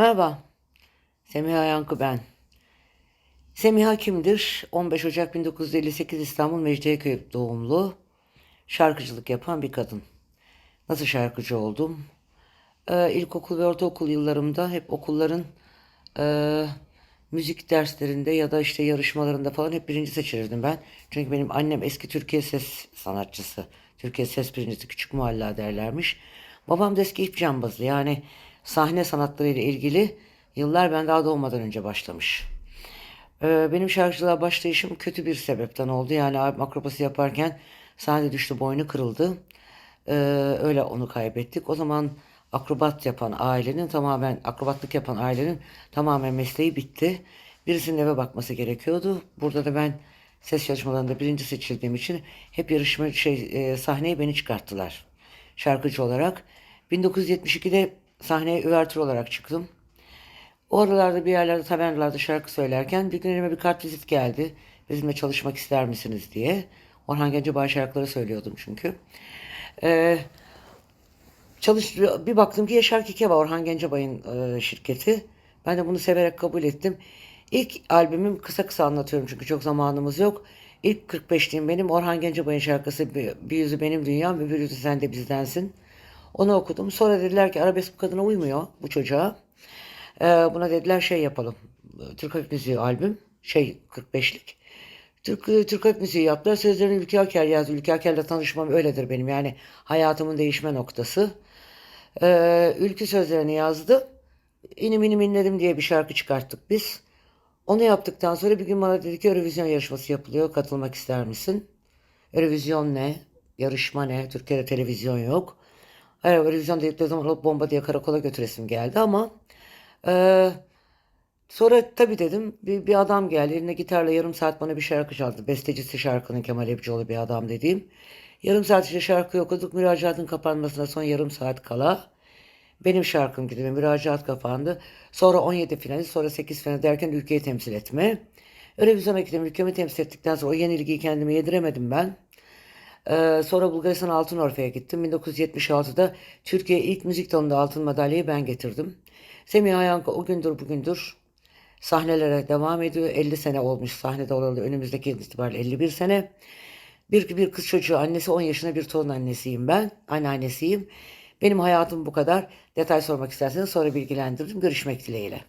Merhaba, Semiha Yankı ben. Semiha kimdir? 15 Ocak 1958 İstanbul Mecidiyeköy doğumlu, şarkıcılık yapan bir kadın. Nasıl şarkıcı oldum? Ee, ilkokul ve ortaokul yıllarımda hep okulların e, müzik derslerinde ya da işte yarışmalarında falan hep birinci seçilirdim ben. Çünkü benim annem eski Türkiye ses sanatçısı. Türkiye ses birincisi küçük muhalla derlermiş. Babam da eski ip cambazı yani sahne sanatlarıyla ilgili yıllar ben daha doğmadan önce başlamış. Ee, benim şarkıcılığa başlayışım kötü bir sebepten oldu. Yani akrobasi yaparken sahnede düştü boynu kırıldı. Ee, öyle onu kaybettik. O zaman akrobat yapan ailenin tamamen akrobatlık yapan ailenin tamamen mesleği bitti. Birisinin eve bakması gerekiyordu. Burada da ben ses yarışmalarında birinci seçildiğim için hep yarışma şey e, sahneye beni çıkarttılar. Şarkıcı olarak. 1972'de sahneye üvertür olarak çıktım. O aralarda bir yerlerde tavernalarda şarkı söylerken bir gün elime bir kartvizit geldi. Bizimle çalışmak ister misiniz diye. Orhan Gencebay şarkıları söylüyordum çünkü. Ee, çalış bir baktım ki Yaşar Kike var Orhan Gencebay'ın e, şirketi. Ben de bunu severek kabul ettim. İlk albümüm kısa kısa anlatıyorum çünkü çok zamanımız yok. İlk 45'liğim benim Orhan Gencebay'ın şarkısı bir, bir yüzü benim dünyam bir yüzü sen de bizdensin. Onu okudum. Sonra dediler ki arabesk bu kadına uymuyor bu çocuğa. Ee, buna dediler şey yapalım. Türk Halk Müziği albüm. Şey 45'lik. Türk, Türk Halk Müziği yaptılar. Sözlerini Ülke Aker yazdı. Ülke Aker'le tanışmam öyledir benim. Yani hayatımın değişme noktası. Ee, ülkü sözlerini yazdı. İnim inim inledim diye bir şarkı çıkarttık biz. Onu yaptıktan sonra bir gün bana dedi ki Eurovision yarışması yapılıyor. Katılmak ister misin? Eurovision ne? Yarışma ne? Türkiye'de televizyon yok. Hayır, Eurovision dedikleri zaman bomba diye karakola götüresim geldi ama ee, sonra tabii dedim bir, bir adam geldi eline gitarla yarım saat bana bir şarkı çaldı. Bestecisi şarkının Kemal Ebcioğlu bir adam dediğim. Yarım saat işte şarkı okuduk. Müracaatın kapanmasına son yarım saat kala benim şarkım gibi müracaat kapandı. Sonra 17 finali sonra 8 final derken ülkeyi temsil etme. Eurovision'a gittim ülkemi temsil ettikten sonra o yenilgiyi kendime yediremedim ben. Ee, sonra Bulgaristan Altın Orfe'ye gittim. 1976'da Türkiye ilk müzik dalında altın madalyayı ben getirdim. Semiha Yankı o gündür bugündür sahnelere devam ediyor. 50 sene olmuş sahnede olalı önümüzdeki itibariyle 51 sene. Bir, bir kız çocuğu annesi 10 yaşında bir torun annesiyim ben. Anneannesiyim. Benim hayatım bu kadar. Detay sormak isterseniz sonra bilgilendiririm. Görüşmek dileğiyle.